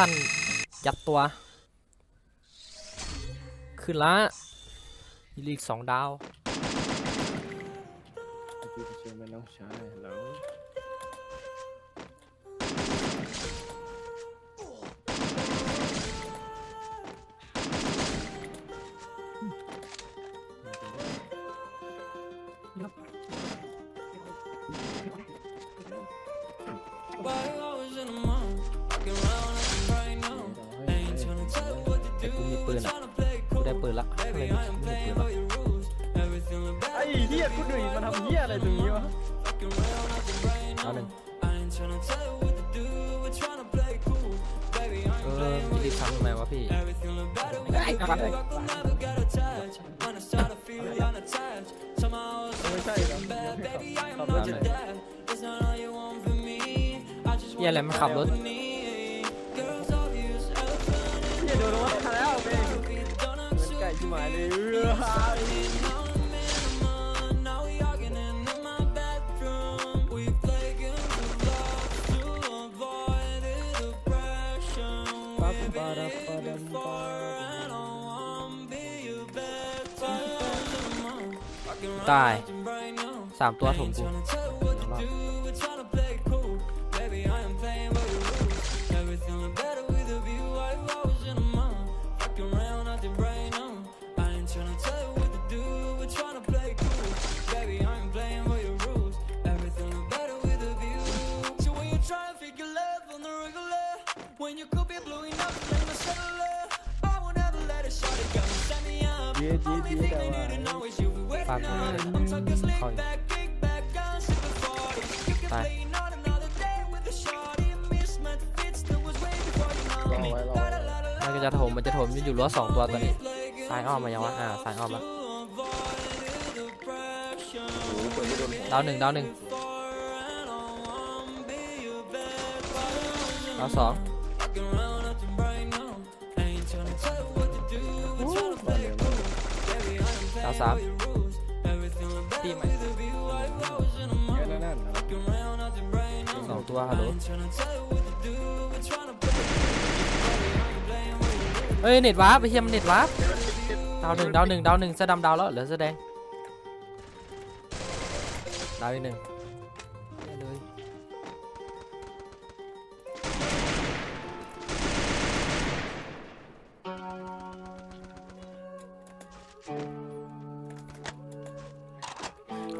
สั้นยัดตัว ขึ้นละอีลีกสองดาวพี่เชื่อไหมน้องชายแล้ว กูได้ปืนละอะไรไม่มีปืนละไอ้เหี้ยคุณหนุ่ยมาทำเหี้ยอะไรตรงนี้วะเอาหนึ่งเอออีลีกทำทำไมวะพี่ไอ้กันเลยไม่ใช่เหรอขับรถอยู่ไหนเฮียอะไรมันขับรถเหี้ยโดนรถมาแล้วเตายสามตัวถมกู จี๊ยดเจี๊ยดเจี๊ดแต่ว่าฟาดมาเข้าอีกตายรอไว้รอไมันก็จะโถมมันจะโถมอยู่รั้วสองตัวตอนนี้ซ้ายอ้อมมายังวะอ่าซ้ายอ้อมละโอ้โหเปิดไม่โดนดาวหนึ่งดาวหนึ่งดาวสอง ดาวสามตีใหม่แค่นั้นน่ะสองตัวฮัลโหลเฮ้ย เน็ต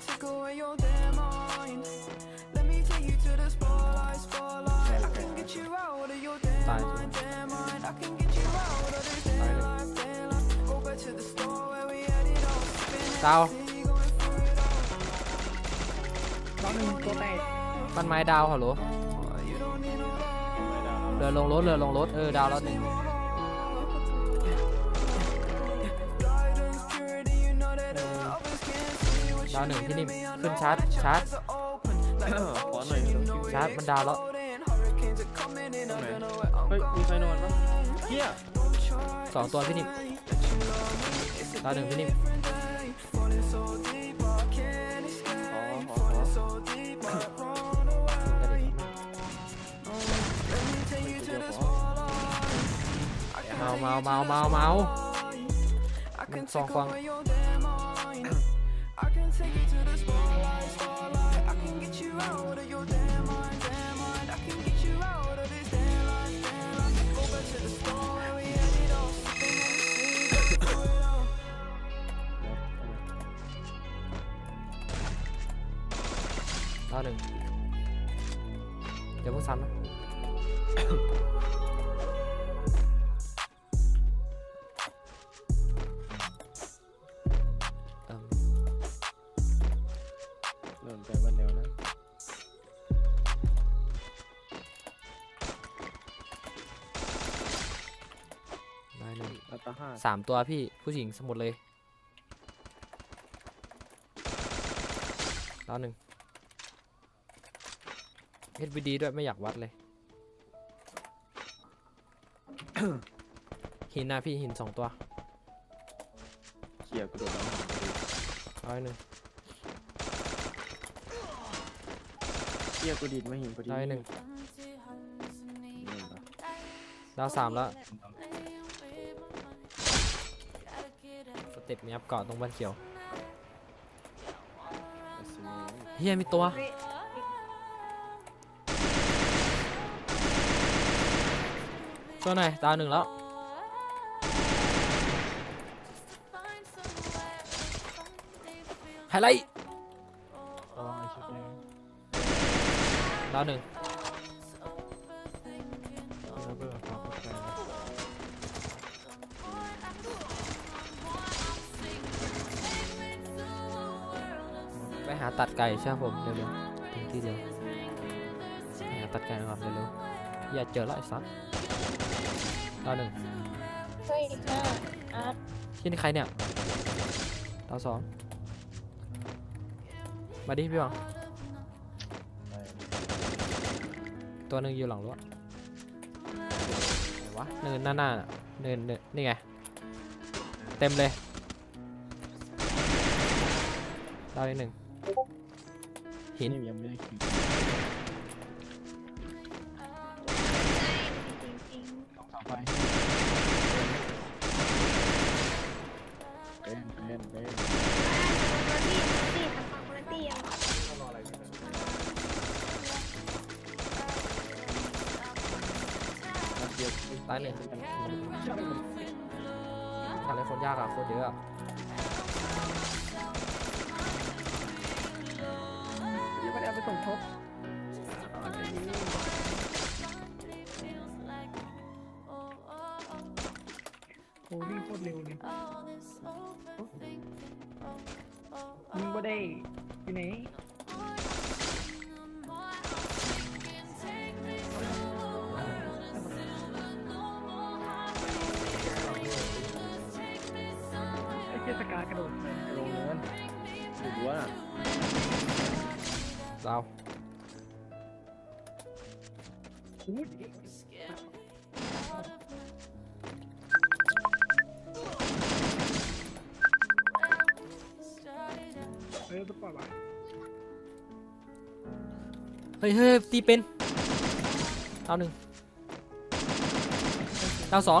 and take away your damn mind. Let me take you to the spotlight, spotlight. I can get you out of your damn mind, damn mind. I can get you out of this damn life, damn life. Go back to the store where we had it all. Sao? Có mình cô này. Đào hả lúa? Lừa lông lốt, lừa lông lốt. Ừ, đào lốt này. าวหนึ่งที่นี่ขึ้นชาร์จชาร์จขอหน่อยเร็วชาร์จมันดาวแล้ว hurricanes are coming in. I don't know where I'm เฮ้ยมีใครนอนปะเหี้ยสองตัวพี่นิมดาวหนึ่งพี่นิม falling so deep, I can't escape. อ๋อขอขอ Falling so deep, I run away. Let me take you to the spotlight. I can เมา take เมา you เมา to the เมาเมา I can Song take Quang. away เดี๋ยวเพิ่งซ้ำนะ เอิ่มหล่นไปวันเดียวนะได้หนึ่งอัตราห้าสามตัวพี่ผู้หญิงสมุดเลยแล้วหนึ่ง HVD ด้วยไม่อยากวัดเลย หินนะพี่หินสองตัวเขี่ยกระโดดน้ำหาพอดีร้อยหนึ่งเขี่ยกูดีดมาหินพอดีร้อยหนึ่งหนึ่งปะดาวสามแล้วสเต็ปมีอัพเกาะตรงบ้านเขียวเอาสิเฮียมีตัว เฮ้ยตัวไหนดาวหนึ่งแล้ว ไฮไลท์ระวังไอ้ชุดแดงดาวหนึ่งแล้วก็ความเข้าใจไปหาตัดไก่ใช่ไหมผมเร็วๆถึงที่เดียวไปหาตัดไก่ก่อนเร็วๆอย่าเจอแล้วไอ้สัส ดาวหนึ่งเฮ้ยห้าอาร์ตที่นี่ใครเนี่ยดาวสองมาดิพี่หวังได้ตัวหนึ่งอยู่หลังรั้วไหนวะเนินหน้าหน้าน่ะเนินเนินนี่ไง เต็มเลยดาวอีกหนึ่งหินนี่ยังไม่ได้ขี่จ งสอาไฟเป็นเป็นเป็นๆมาที่ที่ทำฟังมาที่ยังรออะไรกันนะนัดเดียวตายหนึ่งอะไรคนยากอะโคตรเยอะอะยังไม่ได้เอาไปส่งทบ อ้วิ่งโคตรเร็วเลยมึงก็ได้อยู่ไหนไอ้เจสกากระโดดเลยลงเนินถูกว่าดาวอู้ เออตุ๊กปะวะเฮ้ยเฮ้ยตีเป็นดาวหนึ่งดาวสอง